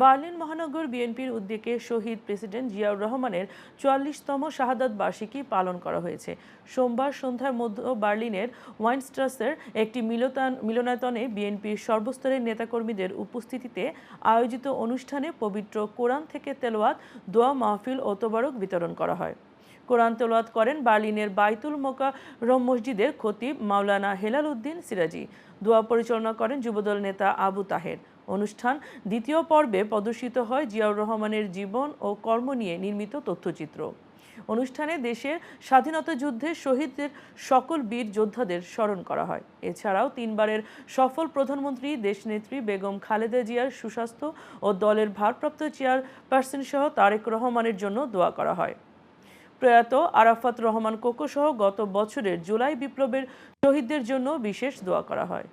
Berlin মহানগর বিএনপির উদ্যোগে শহীদ প্রেসিডেন্ট জিয়াউর রহমানের চুয়াল্লিশতম শাহাদাত বার্ষিকী পালন করা হয়েছে। সোমবার সন্ধ্যার মধ্য বার্লিনের ওয়াইনস্ট্রাসের একটি মিলতান, মিলনায়তনে বিএনপির সর্বস্তরের নেতাকর্মীদের উপস্থিতিতে আয়োজিত অনুষ্ঠানে পবিত্র কোরআন থেকে তেলোয়াত দোয়া, মাহফিল ও তোবারক বিতরণ করা হয়। কোরআন তেলাওয়াত করেন বার্লিনের বাইতুল মোকাররম মসজিদের খতিব মাওলানা হেলাল উদ্দিন সিরাজি। দোয়া পরিচালনা করেন যুবদল নেতা আবু তাহের। অনুষ্ঠান। দ্বিতীয় পর্বে প্রদর্শিত হয় জিয়াউর রহমানের জীবন ও কর্ম নিয়ে নির্মিত তথ্যচিত্র। অনুষ্ঠানে দেশের স্বাধীনতা যুদ্ধে শহীদদের সকল বীর যোদ্ধাদের স্মরণ করা হয়। এছাড়াও তিনবারের সফল প্রধানমন্ত্রী, দেশনেত্রী বেগম খালেদা জিয়ার সুস্বাস্থ্য ও দলের ভারপ্রাপ্ত চেয়ারপারসন সহ তারেক রহমানের জন্য দোয়া করা হয়। প্রয়াত আরাফাত রহমান কোকো সহ গত বছরের জুলাই বিপ্লবের শহীদদের জন্য বিশেষ দোয়া করা হয়।